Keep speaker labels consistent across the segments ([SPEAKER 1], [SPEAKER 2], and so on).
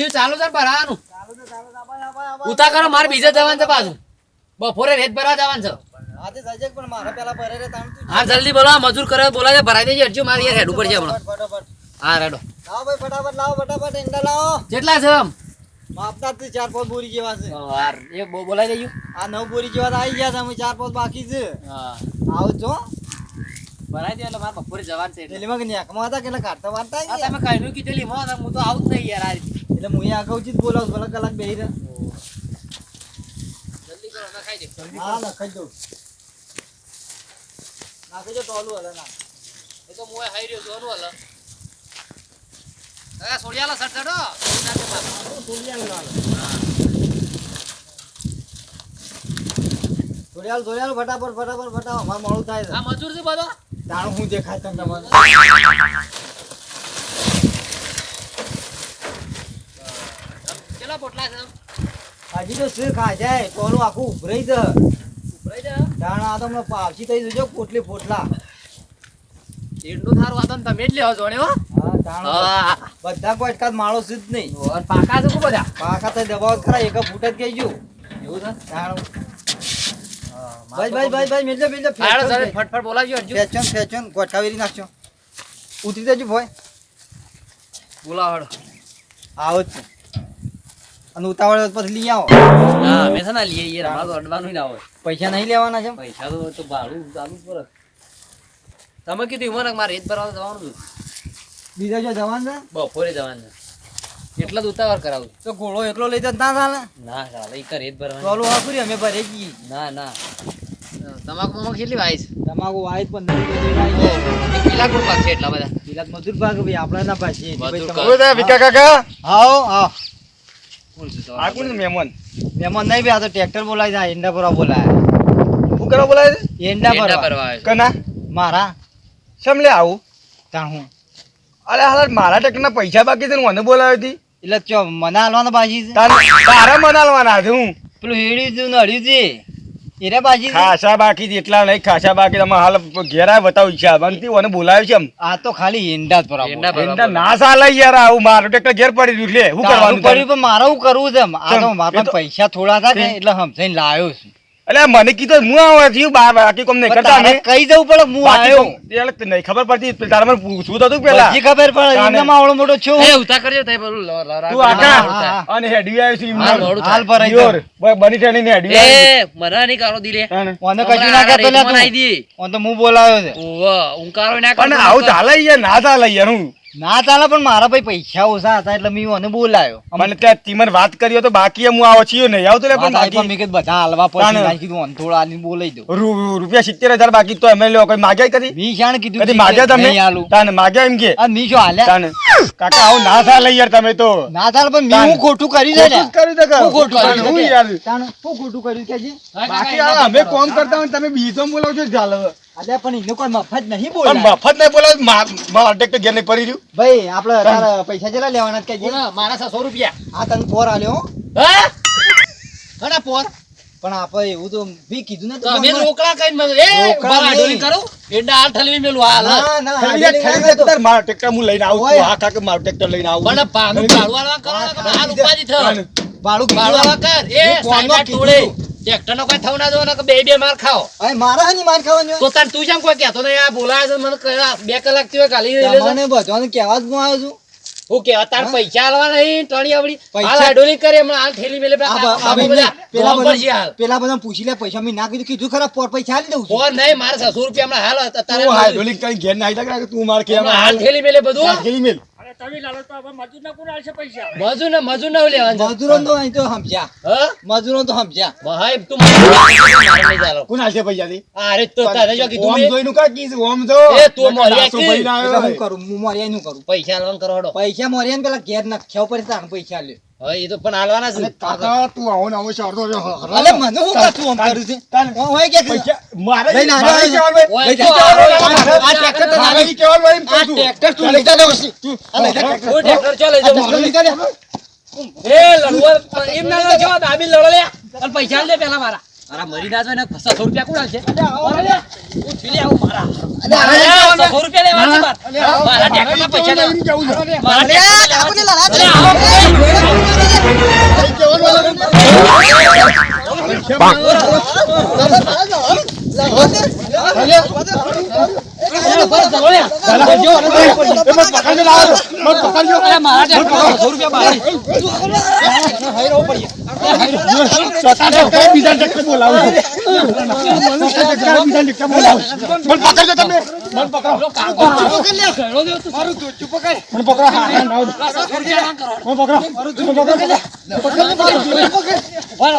[SPEAKER 1] થયું ચાલુ છે ભરાવાનું. ઉતા કરો મારે બીજે જવાનું છે પાછું. બપોરે રેત ભરવા જવાનું છે. હા જલ્દી બોલો મજૂર કરે બોલા છે ભરાઈ દેજો હજુ મારી હેડ ઉપર છે હમણાં. હા રેડો.
[SPEAKER 2] લાવો ભાઈ ફટાફટ લાવો ફટાફટ ઈંડા લાવો.
[SPEAKER 1] કેટલા છે આમ.
[SPEAKER 2] જ ચાર પાંચ બોરી જેવા છે.
[SPEAKER 1] યાર એ બો- બોલાઈ ગયું
[SPEAKER 2] આ નવ બોરી જેવા તો આવી ગયા છે અમે ચાર પાંચ બાકી છે.
[SPEAKER 1] હા.
[SPEAKER 2] આવો છો?
[SPEAKER 1] ભરાઈ દે એટલે મારે બપોરે જવાનું છે એટલે.
[SPEAKER 2] કે નેકમાં હતા કેટલા કાઢતા વાંચતા
[SPEAKER 1] આ તમે કહીનું કીધેલી હું તો આવું જ નહીં યાર આ રીતે.
[SPEAKER 2] એટલે હું અહીંયા આગળ જ બોલાવું ભલે કલાક બે રહે.
[SPEAKER 1] જલ્દી કરો ના ખાઈ દે
[SPEAKER 2] હા લખાઈ દઉં. નાખી દો ટોલું હલે ના.
[SPEAKER 1] એ તો મોય હાઈ રહ્યો જોનું હલ. કાકા સોડિયાલા સટ સડો સોડી નાખે
[SPEAKER 2] જોડિયાલ જોડિયાલ ફટાફટ ફટાફટ ફટાફટ. મારું મોડું થાય છે.
[SPEAKER 1] આ મજૂર છે બધો?
[SPEAKER 2] તાણું હું દેખાય તમને તમારે
[SPEAKER 1] કેટલા પોટલા છે.
[SPEAKER 2] હજી તો શું ખા જાય ટોલું આખું ઉભરાઈ છે?
[SPEAKER 1] ઉભરાઈ જા
[SPEAKER 2] તાણ તો હમણાં પાવસી થઈ જજો પોટલી પોટલા.
[SPEAKER 1] એંડું થારું તો તમે જ લેવો જોડે હો.
[SPEAKER 2] બધા. કોઈ અટકાત માળો જ નહીં.
[SPEAKER 1] પાકા છે બધા?
[SPEAKER 2] પાકા તો દબાવ જ ખરા એક ફૂટ જ કહેજો
[SPEAKER 1] એવું છે?
[SPEAKER 2] ભાઈ ભાઈ ભાઈ ભાઈ
[SPEAKER 1] સર
[SPEAKER 2] ફેંચો
[SPEAKER 1] ફટફટ બોલાવજો હરજુ
[SPEAKER 2] ફેંચો ફેંચો ગોઠાવી નાખજો. ઉતરી જજો ભાઈ.
[SPEAKER 1] બોલાવ હાડો
[SPEAKER 2] આવો જ છે. અને ઉતાવળ પછી લઈ આવો.
[SPEAKER 1] હા અમે છે ને લઈએ યાર અમારે તો અડવાનું ના હોય.
[SPEAKER 2] પૈસા નહીં લેવાના છે
[SPEAKER 1] પૈસા તો તો ભાડું ચાલુ જ પડે. તમે કીધું મને મારે રેત ભરવા જવાનું હતું.
[SPEAKER 2] બીજા જો જવાનું છે?
[SPEAKER 1] બપોરે જવાનું છે. એટલા જ ઉતાવળ કરાવું.
[SPEAKER 2] તો ઘોડો એકલો લઈ જતા ના ચાલે?
[SPEAKER 1] ના ચાલે ઈ રેત ભરવાનું.
[SPEAKER 2] ચાલુ વાપરી અમે ભરે જઈએ
[SPEAKER 1] ના ના. તમાકુ મમક કેટલી વાય છે?
[SPEAKER 2] તમાકુ વાય પણ નથી
[SPEAKER 1] કેટલા ગુણ પાક છે એટલા બધા?
[SPEAKER 2] કેટલા મજૂર ભાગ ભાઈ આપણા ના પાછી
[SPEAKER 1] મજૂર
[SPEAKER 2] ભાઈ
[SPEAKER 1] ભાગ.
[SPEAKER 2] તમારે-
[SPEAKER 3] કાકા
[SPEAKER 2] આવો આવો
[SPEAKER 1] કોણ છે
[SPEAKER 3] આ કોણ મહેમાન?
[SPEAKER 2] મહેમાન નહીં બે આ તો ટ્રેક્ટર બોલાય છે એંડા ભરવા બોલાય
[SPEAKER 3] શું કરવા બોલાય છે?
[SPEAKER 2] એંડા ભરવા.
[SPEAKER 3] કના?
[SPEAKER 2] મારા.
[SPEAKER 3] સમલે આવું?
[SPEAKER 2] તાણ હું.
[SPEAKER 3] અરે હાલ મારા ટ્રેક્ટરના પૈસા બાકી છે ને મને બોલાવી હતી.
[SPEAKER 2] એટલે ચો મને હાલવાના બાજી છે.
[SPEAKER 3] તાર- તારા મનાલવાના છે હું.
[SPEAKER 2] પેલું હેડ્યું છે નડ્યું છે એરે બાજી
[SPEAKER 3] ખાસા બાકી છે એટલા નહીં ખાસા બાકી તમે હાલ ઘેરા બતાવું ઈચ્છા બનતી મને બોલાવ્યો છે
[SPEAKER 2] આ તો ખાલી એંડા જ ભરવા
[SPEAKER 1] એંડા
[SPEAKER 3] ના ચાલે યાર આવું મારું ટ્રેક્ટર ઘેર પડી રહ્યું લે
[SPEAKER 2] હું
[SPEAKER 3] કરવાનું
[SPEAKER 2] પડ્યું પણ મારે હું કરવું છે આ તો મારા પૈસા થોડા હતા એટલે સમજાઈને લાવ્યો છું.
[SPEAKER 3] એટલે મને કીધું હું આવા થયું બાર બાકી કોમ નહીં કરતા
[SPEAKER 2] મેં
[SPEAKER 3] અમે
[SPEAKER 2] કહી દઉં પડે? હું આવ્યો.
[SPEAKER 3] એટલે તો નહીં ખબર પડતી તારે મને પૂછવું તો હતું પેલા.
[SPEAKER 2] જી ખબર પડે. એમનામાં આવડો મોટો છું.
[SPEAKER 1] એ ઉતા કરજો તઈ પેલું
[SPEAKER 3] તું આકા. અને હેડી આવ્યો છું એમના.
[SPEAKER 2] હાલ
[SPEAKER 3] પર.
[SPEAKER 2] જાય.
[SPEAKER 3] બની ટેણી ને હેડી
[SPEAKER 1] એ મરા નહીં કારો દિલે.
[SPEAKER 2] ઓને કશું ના
[SPEAKER 1] હમણાં
[SPEAKER 2] કહેતો લે
[SPEAKER 1] રેતમાં નાઈ
[SPEAKER 2] તું. ઓન તો હું બોલાયો છે.
[SPEAKER 1] ઓવ, ઊંકારો ના
[SPEAKER 3] પણ
[SPEAKER 1] કરતો
[SPEAKER 3] આવું ચાલે યાર ના ચાલે યાર હું.
[SPEAKER 2] ના ચાલે પણ મારા ભાઈ પૈસા ઓછા હતા એટલે મેં ઓને બોલાયો.
[SPEAKER 3] મને ત્યાં તીમન વાત કરી તો બાકી હું આવો છીએ નહીં આવતો લે પણ બાકી.
[SPEAKER 2] મેં કીધું બધા હાલવા પછી નાખી દઉં થોડા આલીને બોલાઈ દઉં.
[SPEAKER 3] રૂપિયા સિત્તેર હજાર બાકી તો અમે લો કોઈ માગ્યા કરી
[SPEAKER 2] મી શાણ કીધું
[SPEAKER 3] કદી માગ્યા તમે?
[SPEAKER 2] નહીં આલું.
[SPEAKER 3] તાને માગ્યા એમ કે?
[SPEAKER 2] આ મી શું હાલ્યા.
[SPEAKER 3] તાને કાકા આવું ના ચાલે યાર તમે તો.
[SPEAKER 2] ના ચાલે પણ મેં. હું ખોટું કરી છે ને.
[SPEAKER 3] ખોટું કરી દે
[SPEAKER 2] હું ખોટું કરી
[SPEAKER 3] હું યાર
[SPEAKER 2] તાને હું ખોટું કર્યું કે છે
[SPEAKER 3] બાકી આ અમે કોમ કરતા હોય તમે બીજો બોલાવ છો ચાલે
[SPEAKER 2] અલ્યા પણ એને કોઈ મફત નહીં
[SPEAKER 3] પણ
[SPEAKER 2] બોલાય.
[SPEAKER 3] મફત નહીં બોલાવો મા- મારા ટ્રેક્ટર ઘેર નહીં પડી રહ્યું.
[SPEAKER 2] ભાઈ આપણે તારા પૈસા કેટલા લેવાના કે
[SPEAKER 1] બોલો, મારા છસો રૂપિયા.
[SPEAKER 2] આ તને પોર આલ્યો હો.
[SPEAKER 1] હા? ઘણા પોર?
[SPEAKER 2] પણ આપણે એવું તો ભી કીધું ને
[SPEAKER 1] તો અમે રોકડા કઈ એ
[SPEAKER 2] રોકડા
[SPEAKER 1] ડોલી કરો. એડા આ ઠલવી મેલું હાલ.
[SPEAKER 2] ના ના
[SPEAKER 3] ખાલી યાર
[SPEAKER 2] હાજરી
[SPEAKER 3] ખાલી
[SPEAKER 2] ના
[SPEAKER 3] ટ્રેક્ટર હું લઈને આવું. છું. હા કાકા મારું ટ્રેક્ટર લઈને આવું
[SPEAKER 1] પણ પાનું પાડવાળા કરો આ
[SPEAKER 3] રૂપાજી
[SPEAKER 1] થા.
[SPEAKER 2] ભાડું
[SPEAKER 1] પાડવાળા કર. એ
[SPEAKER 2] ફોનમાં
[SPEAKER 1] ટોળે. ટ્રેક્ટર કોઈ થવું ના દો કે બે બે માર ખાઓ.
[SPEAKER 2] અરે મારા હાની માર ખાવાની
[SPEAKER 1] તો તાર તું જેમ કોઈ કહેતો નહીં આ બોલાવે છે મને બે કલાકથી ખાલી રહી
[SPEAKER 2] બધાને કહેવા જ હું આવ્યો છું.
[SPEAKER 1] હું કે તાર પૈસા આલવા નહીં ટણી આવડી. હાલ આડોલી કરે હમણાં હાલ મેલે
[SPEAKER 2] પેલા બધા પેલા બધા પૂછી લે પૈસા મેં ના કીધું કીધું ખરા પોર પૈસા આલી દઉં
[SPEAKER 1] પોર નહીં મારે છસો રૂપિયા હમણાં હાલ
[SPEAKER 3] તારે કઈ ઘેર ના આવી તું માર કે
[SPEAKER 1] હાલ મેલે બધું.
[SPEAKER 3] મેલ.
[SPEAKER 1] મજૂર ને મજૂર ને લેવાનું.
[SPEAKER 2] મજૂરો તો અહીં તો સમજ્યા.
[SPEAKER 1] હા?
[SPEAKER 2] મજૂરો તો સમજ્યા.
[SPEAKER 1] ભાઈ તું મારે ચાલો
[SPEAKER 3] કોણ હાલશે પૈસા થી
[SPEAKER 1] અરે તો તારે જો કીધું
[SPEAKER 3] ઓમ જોઈનું કાં કીધું? ઓમ જો.
[SPEAKER 1] એ તું મોરિયા
[SPEAKER 3] દાસો ભાઈ ના
[SPEAKER 2] હું કરું હું મોરિયા નું કરું.
[SPEAKER 1] પૈસા આલવાનું કરો હડો.
[SPEAKER 2] પૈસા મોરિયા ને પેલા ઘેર નાખ્યો પડે તાણ પૈસા લે
[SPEAKER 1] એ તો પણ હાલવાના છે.
[SPEAKER 3] કાકા, તું આવો ને
[SPEAKER 2] મને આમ છે? હોય કે
[SPEAKER 3] મારે ભાઈ.
[SPEAKER 2] આ ટ્રેક્ટર તો
[SPEAKER 3] ભાઈ એમ
[SPEAKER 2] આ
[SPEAKER 3] કહું છું.
[SPEAKER 2] ટ્રેક્ટર તું લઈ જા ને.
[SPEAKER 3] તું-
[SPEAKER 2] લઈ જા ટ્રેક્ટર.
[SPEAKER 1] ચાલે. એ લડવા એમ ના દાબી લડો લે. અને પૈસા દે પેલા મારા. મારા મરી ના ને છસો રૂપિયા કુડા આવશે અરે લે, આવું મારા. અરે, રૂપિયા લેવા છે મારા. ટ્રેક્ટરમાં પૈસા લેવા. મારા ટ્રેક્ટરમાં અરે, બસ, ચલો લે. જો, અરે, અરે, મારા ટ્રેક્ટરમાં છસો રૂપિયા બહાર. ઓરે, કે તિરાશ. તિરાશ કે? વતીરા હે? મારા વતીરા કે લે? ઓય,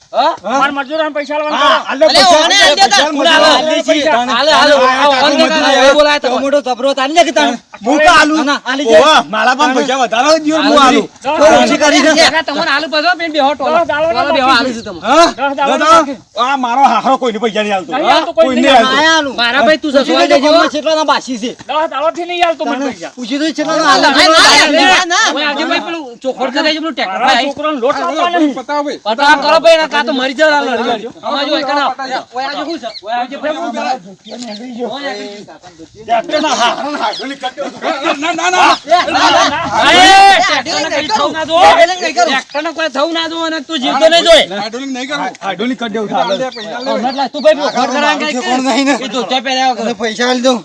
[SPEAKER 1] ઓય, કણે, ઓય, કણે. હા? અલે, ઓને આલ દે તાર. કોણ આલે? હાલે, હાલે. બોલાય તો.
[SPEAKER 2] મોટો તબરો તારી લે કે
[SPEAKER 3] હું તો આલુ
[SPEAKER 2] ના, આલી.
[SPEAKER 3] ઓવા, મારા પણ પૈસા વધારો જ દ્યો, હું આલુ
[SPEAKER 2] તો ઓછી કરી દે.
[SPEAKER 1] તમને આલુ પજો બેન બેહો ટોલો ટોળા બેહો, આલુ છું તમને.
[SPEAKER 3] હા? આ મારો હાહરો કોઈને પૈસા નહીં આલતો
[SPEAKER 1] હા?
[SPEAKER 3] કોઈ નહીં આલતો
[SPEAKER 1] મારા ભાઈ તું
[SPEAKER 2] પૂછી
[SPEAKER 1] દે
[SPEAKER 2] લેજે કેટલા ના બાસી છે તાણે. આલતો મને પૈસા
[SPEAKER 1] પૂછી
[SPEAKER 2] આલા.
[SPEAKER 1] હાલ, ના હાલ, ના ના આજે ભાઈ, પેલું ચોખવટ કરે છે પેલું ટ્રેક્ટર ભાઈ. પતા કરો ભાઈ, ના કાં તો મરી હાલ, હળી વાળજો. આમાં જો, આવ. ઓય, આવજો, શું છે? ઓય, આવજો, ભાઈ. ઓય, અરે, ટ્રેક્ટરને કઈ થવું ના જો. ટ્રેક્ટરને કોઈ થવું ના દો અને તું જીવતો નહીં જોય.
[SPEAKER 3] હાઈડ્રોલિક કરી દેવું ચાલે.
[SPEAKER 1] હમણાં જ લાય, તું ભાઈ ઘર કઈ
[SPEAKER 2] કોણ નહીં ને.
[SPEAKER 1] એ તે વગર.
[SPEAKER 2] અને પૈસા આલી દઉં.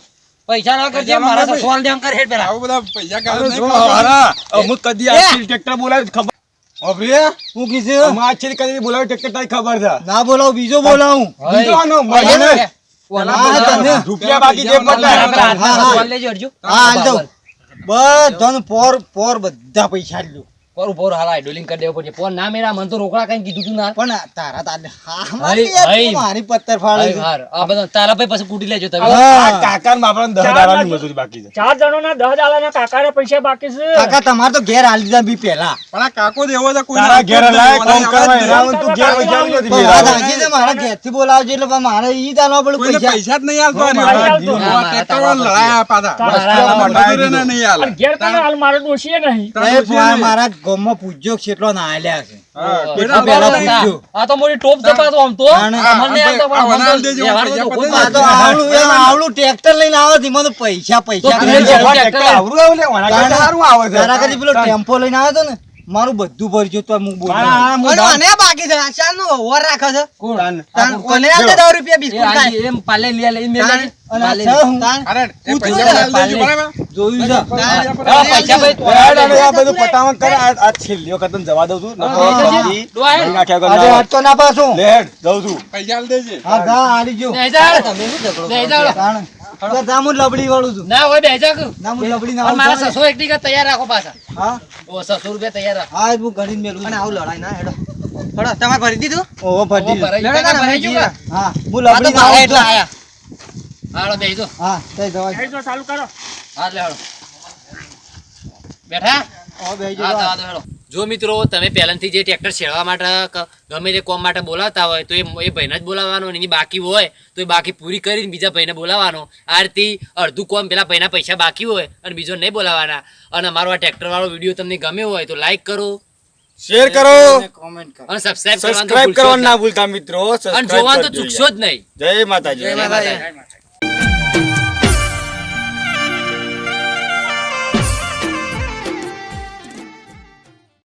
[SPEAKER 1] પૈસા ના કરજે મારા સસવાલ દેમ કર હેડ પેલા
[SPEAKER 3] આવું બધા પૈસા કાઢો મારા અમુક કદી આ ટ્રેક્ટર બોલાવ્યું ખબર
[SPEAKER 2] અભિયા, હું કીધું?
[SPEAKER 3] છેલ્લી કદી બોલાવ્યું ટ્રેક્ટર તારી ખબર છે
[SPEAKER 2] ના બોલાવ બીજો બોલાવું
[SPEAKER 3] બીજો આનો મને. રૂપિયા બાકી જે પતાય.
[SPEAKER 2] હા, હા.
[SPEAKER 1] લેજો હરજો
[SPEAKER 2] હા આલી દઉં બધાનું પોર પોર બધા પૈસા દઉં
[SPEAKER 1] પર ઉપર હાલા ડોલિંગ કરી દેવો પડશે પણ ના મેરા મન તો રોકડા કઈ કીધું તું ના
[SPEAKER 2] પણ તારા તારે હા મારી. તું પત્તર ફાળે
[SPEAKER 1] હાર. આ બધા તારા ભાઈ પછી કૂટી લેજો તમે
[SPEAKER 3] કાકા ને બાપરા દહ દાડાની મજૂરી બાકી છે
[SPEAKER 4] ચાર જણોના દસ દાડાના કાકાના પૈસા બાકી છે
[SPEAKER 2] કાકા તમાર તો ઘેર હાલ દીધા બી પહેલા
[SPEAKER 3] તારા ઘેર લાય કામ કરવા એના તું ઘેર વજાવ નથી
[SPEAKER 2] પણ
[SPEAKER 3] મેરા.
[SPEAKER 2] સાચી છે, મારા ઘેરથી બોલાવજો એટલે પણ મારે ઈ દાનો પડે પૈસા
[SPEAKER 3] મારા જીવ.
[SPEAKER 1] ના, મારા તારા
[SPEAKER 3] વસ્તીઓમાં મટાઈ દીધો.
[SPEAKER 4] અને ઘેર તમે હાલ મારે દોષી નહીં
[SPEAKER 2] મારા ગામમાં પૂજ્યો કેટલો ના આલ્યા છે
[SPEAKER 1] આ
[SPEAKER 2] પેલા
[SPEAKER 1] પેલા આ તો મોટી ટોપ જપાતો આમ તો.
[SPEAKER 2] ના, ના.
[SPEAKER 1] મને મને
[SPEAKER 2] આવડું આવડું ટ્રેક્ટર લઈને આવે છે, મને તો પૈસા. પૈસા
[SPEAKER 1] તો
[SPEAKER 2] કરે
[SPEAKER 1] તું
[SPEAKER 2] છે.
[SPEAKER 1] લેજે.
[SPEAKER 3] ટ્રેક્ટર આવરું આવે લે, સારું આવે છે.
[SPEAKER 2] તારા કરતી પેલો ટેમ્પો લઈને આવ્યો હતો ને મારું બધું ભરજો તો હું બોલું.
[SPEAKER 3] હા, હા, હું દાન-
[SPEAKER 2] બાકી છે શાનું ઓર રાખે છે.
[SPEAKER 1] કોણ?
[SPEAKER 2] કોને આપે દસ રૂપિયા
[SPEAKER 1] એ
[SPEAKER 2] બિસ્કુટ ખાય.
[SPEAKER 1] એમ પાલે લે લે.
[SPEAKER 2] હું? પૂછ્યું
[SPEAKER 1] પૈસા
[SPEAKER 2] છે? જોયું છે.
[SPEAKER 1] પૈસા ભાઈ
[SPEAKER 3] આ બધું કરે. આ- છેલ્લી વખત જવા દઉં છું.
[SPEAKER 2] તો ના પાછું. હા ગા આલી જો લબડી વાળું છું.
[SPEAKER 1] ના હોય બે હજાર કરું.
[SPEAKER 2] લબડી ના
[SPEAKER 1] મારા સસો એક ટીકા તૈયાર રાખો પાછા.
[SPEAKER 2] હા?
[SPEAKER 1] ઓ સસો રૂપિયા તૈયાર રાખો.
[SPEAKER 2] હા હું ઘડી મેલું અને આવું લડાઈ ના હેડો.
[SPEAKER 5] થોડો તમારે ભરી દીધું?
[SPEAKER 2] ઓહો
[SPEAKER 5] ભરી
[SPEAKER 1] ગયું.
[SPEAKER 5] જીવા.
[SPEAKER 2] હા હું લબડી ના
[SPEAKER 5] એટલા આયા.
[SPEAKER 1] હાલો દો
[SPEAKER 2] હા
[SPEAKER 4] એ તો ચાલુ કરો.
[SPEAKER 1] હાથ લે હાલો. બેઠા?
[SPEAKER 2] ઓ બેહી
[SPEAKER 1] હા,
[SPEAKER 2] જો
[SPEAKER 1] હેડો. મિત્રો તમે પહેલાથી જે ટ્રેક્ટર છેડવા માટે ગમે તે કોમ માટે બોલાવતા હોય તો એ એ ભાઈને જ બોલાવવાનો એની બાકી હોય તો એ બાકી પૂરી કરીને બીજા ભાઈને બોલાવવાનો. આ રીતે અડધું કોમ પેલા ભાઈના પૈસા બાકી હોય અને બીજો નહીં બોલાવવાના અને અમારો આ ટ્રેક્ટર વાળો વીડિયો તમને ગમ્યો હોય તો લાઈક કરો
[SPEAKER 3] શેર કરો.
[SPEAKER 2] કોમેન્ટ કર.
[SPEAKER 1] અને સબસ્ક્રાઇબ
[SPEAKER 3] કરવાનું ના. ભૂલતા મિત્રો.
[SPEAKER 1] અને જોવાનું તો ચૂકશો જ નહીં.
[SPEAKER 3] જય માતાજી.
[SPEAKER 1] જય માતાજી.